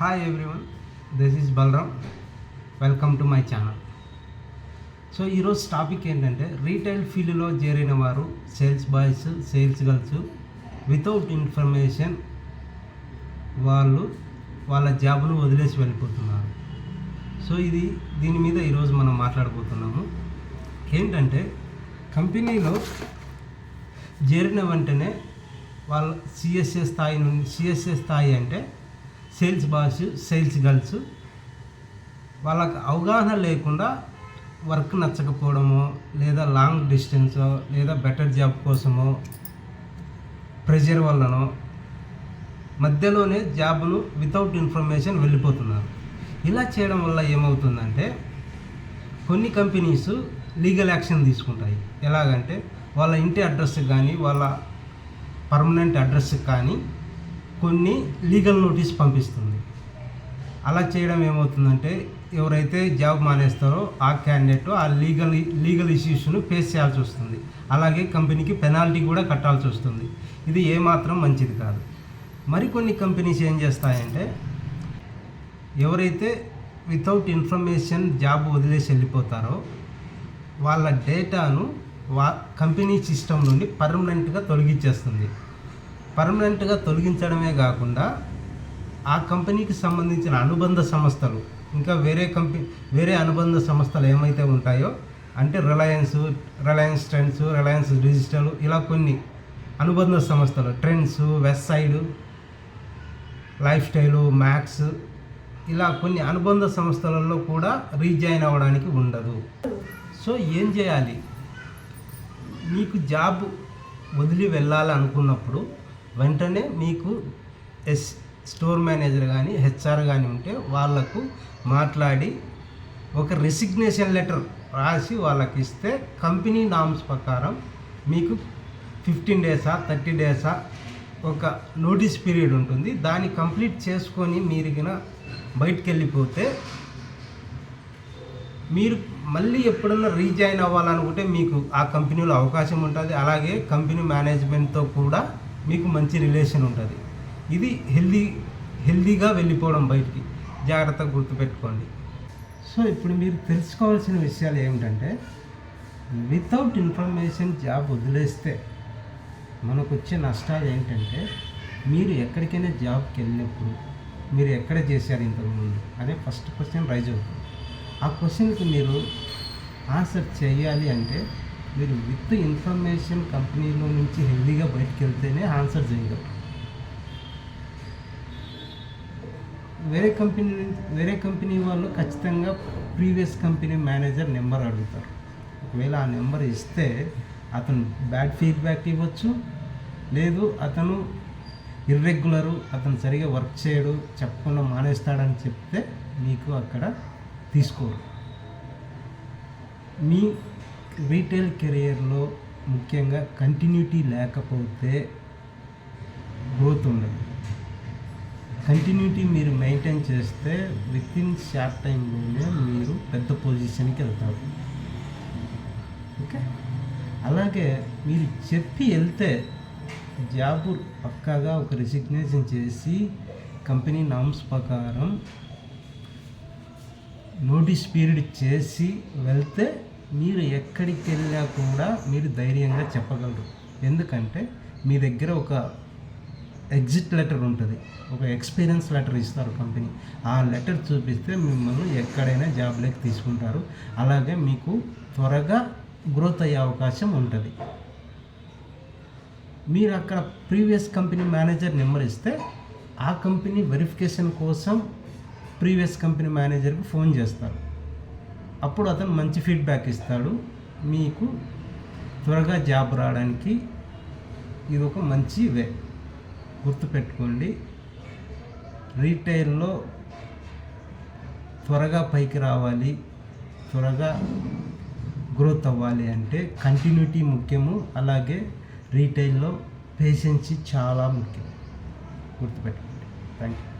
Hi everyone this is Balaram welcome to my channel so ఈరోజు topic ఏంటంటే retail ఫీల్డ్లో చేరిన వారు sales boys sales girls without information వాళ్ళు వాళ్ళ జాబ్ను వదిలేసి వెళ్ళిపోతున్నారు. సో ఇది దీని మీద ఈరోజు మనం మాట్లాడబోతున్నాము. ఏంటంటే కంపెనీలో చేరిన వెంటనే వాళ్ళ సిఎస్ఏ స్థాయి నుండి సిఎస్ఏ స్థాయి అంటే సేల్స్ బాస్ సేల్స్ గర్ల్స్ వాళ్ళకి అవగాహన లేకుండా వర్క్ నచ్చకపోవడమో లేదా లాంగ్ డిస్టెన్సో లేదా బెటర్ జాబ్ కోసమో ప్రెషర్ వల్లనో మధ్యలోనే జాబులు వితౌట్ ఇన్ఫర్మేషన్ వెళ్ళిపోతున్నారు. ఇలా చేయడం వల్ల ఏమవుతుందంటే కొన్ని కంపెనీస్ లీగల్ యాక్షన్ తీసుకుంటాయి. ఎలాగంటే వాళ్ళ ఇంటి అడ్రస్కి కానీ వాళ్ళ పర్మనెంట్ అడ్రస్కి కానీ కొన్ని లీగల్ నోటీస్ పంపిస్తుంది. అలా చేయడం ఏమవుతుందంటే ఎవరైతే జాబ్ మానేస్తారో ఆ క్యాండిడేట్ ఆ లీగల్ లీగల్ ఇష్యూస్ను ఫేస్ చేయాల్సి వస్తుంది. అలాగే కంపెనీకి పెనాల్టీ కూడా కట్టాల్సి వస్తుంది. ఇది ఏమాత్రం మంచిది కాదు. మరికొన్ని కంపెనీస్ ఏం చేస్తాయంటే ఎవరైతే వితౌట్ ఇన్ఫర్మేషన్ జాబ్ వదిలేసి వెళ్ళిపోతారో వాళ్ళ డేటాను వా కంపెనీ సిస్టమ్ నుండి పర్మనెంట్గా తొలగించేస్తుంది. పర్మనెంట్గా తొలగించడమే కాకుండా ఆ కంపెనీకి సంబంధించిన అనుబంధ సంస్థలు ఇంకా వేరే కంపెనీ వేరే అనుబంధ సంస్థలు ఏమైతే ఉంటాయో అంటే Reliance Reliance Trends Reliance Digital ఇలా కొన్ని అనుబంధ సంస్థలు Trends Westside Lifestyle Max ఇలా కొన్ని అనుబంధ సంస్థలలో కూడా రీజాయిన్ అవ్వడానికి ఉండదు. సో ఏం చేయాలి? మీకు జాబ్ వదిలి వెళ్ళాలనుకున్నప్పుడు వెంటనే మీకు ఎస్ స్టోర్ మేనేజర్ కానీ హెచ్ఆర్ కానీ ఉంటే వాళ్ళకు మాట్లాడి ఒక రెసిగ్నేషన్ లెటర్ రాసి వాళ్ళకి ఇస్తే కంపెనీ నామ్స్ ప్రకారం మీకు ఫిఫ్టీన్ డేసా థర్టీ డేసా ఒక నోటీస్ పీరియడ్ ఉంటుంది. దాన్ని కంప్లీట్ చేసుకొని మీరు బయటికి వెళ్ళిపోతే మీరు మళ్ళీ ఎప్పుడన్నా రీజాయిన్ అవ్వాలనుకుంటే మీకు ఆ కంపెనీలో అవకాశం ఉంటుంది. అలాగే కంపెనీ మేనేజ్మెంట్తో కూడా మీకు మంచి రిలేషన్ ఉంటుంది. ఇది హెల్దీ హెల్దీగా వెళ్ళిపోవడం బయటికి. జాగ్రత్తగా గుర్తుపెట్టుకోండి. సో ఇప్పుడు మీరు తెలుసుకోవాల్సిన విషయాలు ఏమిటంటే వితౌట్ ఇన్ఫర్మేషన్ జాబ్ వదిలేస్తే మనకు వచ్చే నష్టాలు ఏంటంటే మీరు ఎక్కడికైనా జాబ్కి వెళ్ళినప్పుడు మీరు ఎక్కడ చేశారు ఇంతకుముందు అనే ఫస్ట్ క్వశ్చన్ రైజ్ అవుతుంది. ఆ క్వశ్చన్కి మీరు ఆన్సర్ చేయాలి అంటే మీరు విత్ ఇన్ఫర్మేషన్ కంపెనీలో నుంచి హెల్దీగా బయటకు వెళ్తేనే ఆన్సర్ చేయగలరు వేరే కంపెనీ నుంచి వేరే కంపెనీ వాళ్ళు ఖచ్చితంగా ప్రీవియస్ కంపెనీ మేనేజర్ నెంబర్ అడుగుతారు. ఒకవేళ ఆ నెంబర్ ఇస్తే అతను బ్యాడ్ ఫీడ్బ్యాక్ ఇవ్వచ్చు. లేదు అతను ఇర్రెగ్యులరు అతను సరిగా వర్క్ చేయడు చెప్పకుండా మానేస్తాడని చెప్తే మీకు అక్కడ తీసుకోరు. మీ రీటైల్ కెరియర్లో ముఖ్యంగా కంటిన్యూటీ లేకపోతే గ్రోత్ ఉండదు. కంటిన్యూటీ మీరు మెయింటైన్ చేస్తే విత్ ఇన్ షార్ట్ టైంలోనే మీరు పెద్ద పొజిషన్కి వెళ్తారు. ఓకే అలాగే మీరు చెప్పి వెళ్తే జాబ్ పక్కాగా ఒక రిసిగ్నేషన్ చేసి కంపెనీ నామ్స్ ప్రకారం నోటీస్ పీరియడ్ చేసి వెళ్తే మీరు ఎక్కడికి వెళ్ళినా కూడా మీరు ధైర్యంగా చెప్పగలరు. ఎందుకంటే మీ దగ్గర ఒక ఎగ్జిట్ లెటర్ ఉంటుంది. ఒక ఎక్స్పీరియన్స్ లెటర్ ఇస్తారు కంపెనీ ఆ లెటర్ చూపిస్తే మిమ్మల్ని ఎక్కడైనా జాబ్లోకి తీసుకుంటారు. అలాగే మీకు త్వరగా గ్రోత్ అయ్యే అవకాశం ఉంటుంది. మీరు అక్కడ ప్రీవియస్ కంపెనీ మేనేజర్ నెంబర్ ఇస్తే ఆ కంపెనీ వెరిఫికేషన్ కోసం ప్రీవియస్ కంపెనీ మేనేజర్కి ఫోన్ చేస్తారు. అప్పుడు అతను మంచి ఫీడ్బ్యాక్ ఇస్తాడు. మీకు త్వరగా జాబ్ రావడానికి ఇది ఒక మంచి వే. గుర్తుపెట్టుకోండి. రీటైల్లో త్వరగా పైకి రావాలి. త్వరగా గ్రోత్ అవ్వాలి అంటే కంటిన్యూటీ ముఖ్యము. అలాగే రీటైల్లో పేషెన్సీ చాలా ముఖ్యం. గుర్తుపెట్టుకోండి. Thank you